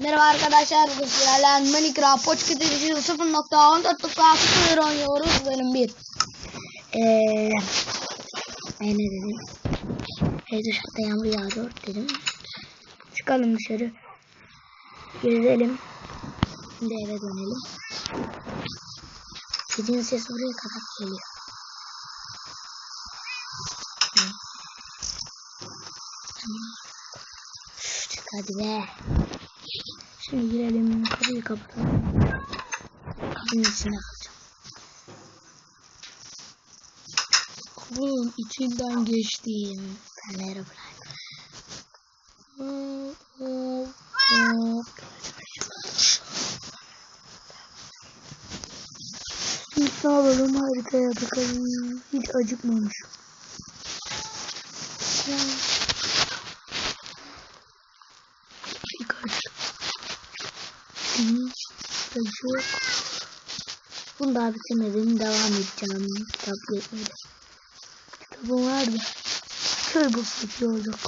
Merhaba arkadaşlar, bugün sizlerle Minecraft Poçket Edişi 0.14.6 oynuyoruz bölüm 1. Eee... E ne dedim? Hey dışarıda yağmur yağıyor dedim. Çıkalım dışarı. Gezelim. Şimdi eve dönelim. Kedinin sesi oraya kadar geliyor. Şşt, hadi be. Şimdi girelim kapıyı kapatalım. Kapının içine kalacağım. Kapının içinden geçtiğim fener bırak. Şimdi ne yapalım haritaya bakalım. Hiç acıkmamış. Birkaç Hiç yok. Bunu daha bitirmedim. Devam edeceğim. Kitap yetmedi. Kitabım vardı. Köy basıcı olacak.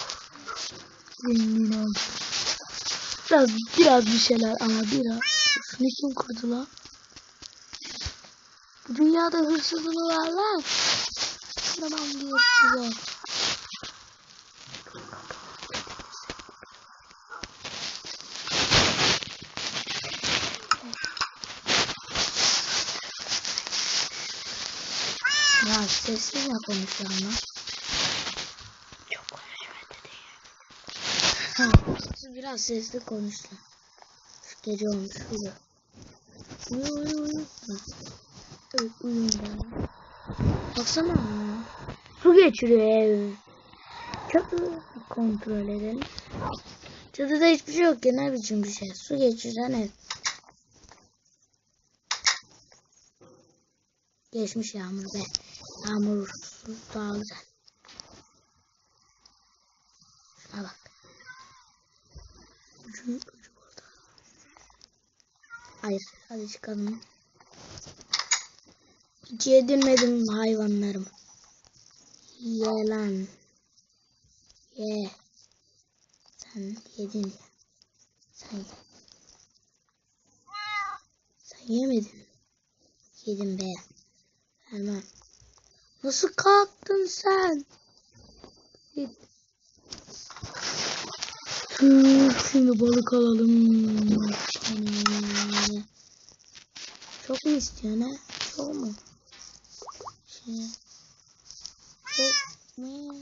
Zengin oldu. Biraz, biraz bir şeyler ama biraz. Ne kim kurdu lan? Bu dünyada hırsızlığı var lan. Tamam diyor size. Ya sessiz konuşuyor ama? Çok konuşmadı. Ha, biraz sesli konuşsun. Şu gece olmuş uyu. Uyu uyu uyu. Baksana. Su geçiriyor ev. Çatı kontrol edelim. Çatıda hiçbir şey yok ne biçim bir şey. Su geçiren ev. Geçmiş yağmur be. Yağmur dağılacak. Şuna bak. Hayır. Hadi çıkalım. Hiç yedirmedim hayvanlarım. Ye lan. Ye. Sen yedin. Sen. Sen yemedin. Yedim be. Hemen. Nasıl kalktın sen? Git. Şimdi balık alalım. Çok mu istiyorsun ha? Çok mu? Çok mu?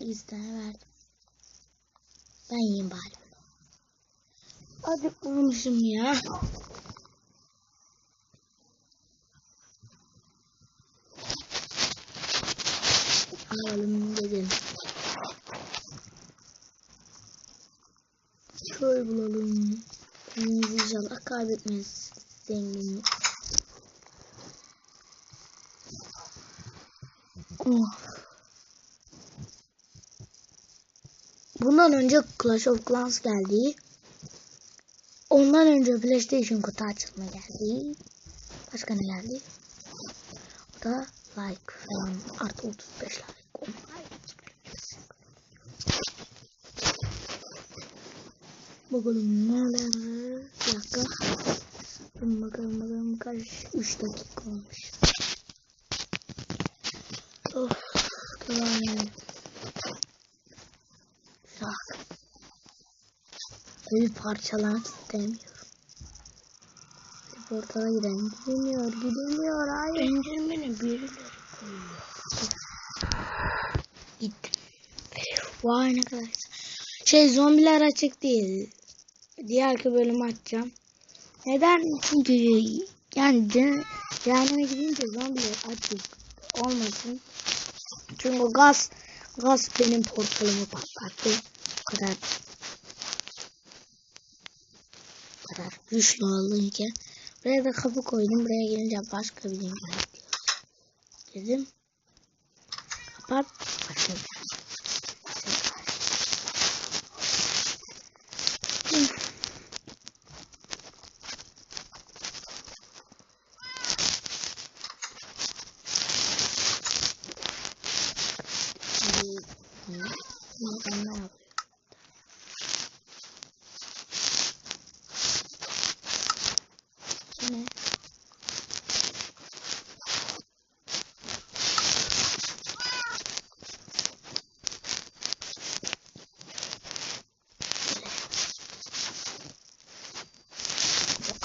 Bir tane verdim. Ben yiyeyim bari. Hadi olmuşum ya. Alalım dedim. Köy bulalım. Kendimizi inşallah kaybetmeyiz. Zenginlik. Oh. Bundan önce Clash of Clans geldi. Ondan önce PlayStation kutu açılma geldi. Başka ne geldi? O da like falan artı 35 like. Bakalım neler. Bir dakika. Bakalım bakalım kaç 3 dakika olmuş. Of. Devam edelim. Bak. Evi parçalamak istemiyorum. Portala giden gidemiyor, gidemiyor. Hayır. Endirmeni birileri koyuyor. Gittim. Vay ne kadar. Şey zombiler açık değil. Diğerki bölümü açacağım. Neden? Çünkü yani ce- cehenneme gidince zombiler açık olmasın. Çünkü gaz gaz benim portalımı patlattı. Bu kadar bu kadar güçlü olunca buraya da kapı koydum. Buraya gelince başka bir dünya diyor. Dedim. Kapat. Başka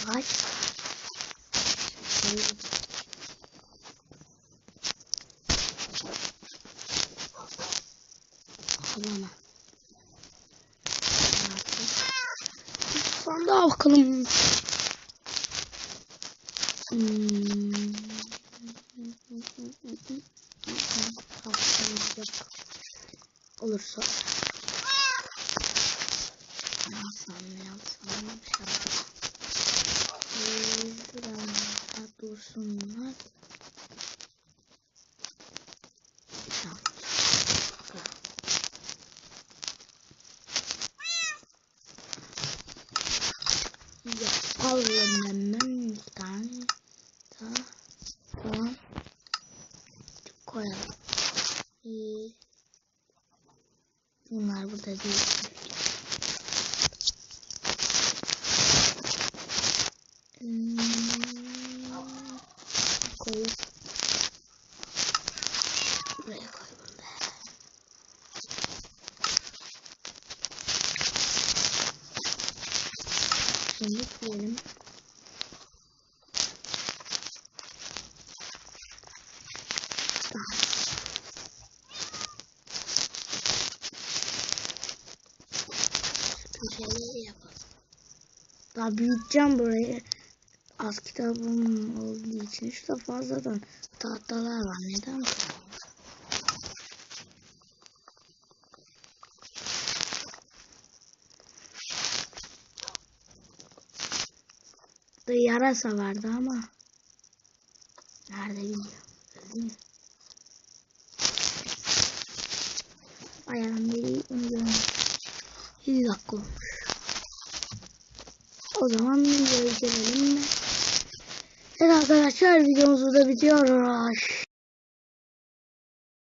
bir Ay. Ay. Alama. Sandığa bakalım. Hmm. Olursa. Yapsam ne yapsam ne yapsam. Ee, Şurada dursunlar. Tamam. Bakalım. Yapalım hemen bir tane daha. Tamam. Koyalım. İyi. Bunlar burada değil. Hmm, Koy. Buraya koy bunu da. Şimdi diyelim. Daha büyüteceğim burayı. Az kitabım olduğu için şurada fazladan tahtalar var. Neden? Da yarasa vardı ama nerede bilmiyorum. Öldü mü? Ayağım onu görmedim. 7 dakika olmuş. O zaman videoyu gelelim mi? Evet arkadaşlar videomuz burada bitiyor.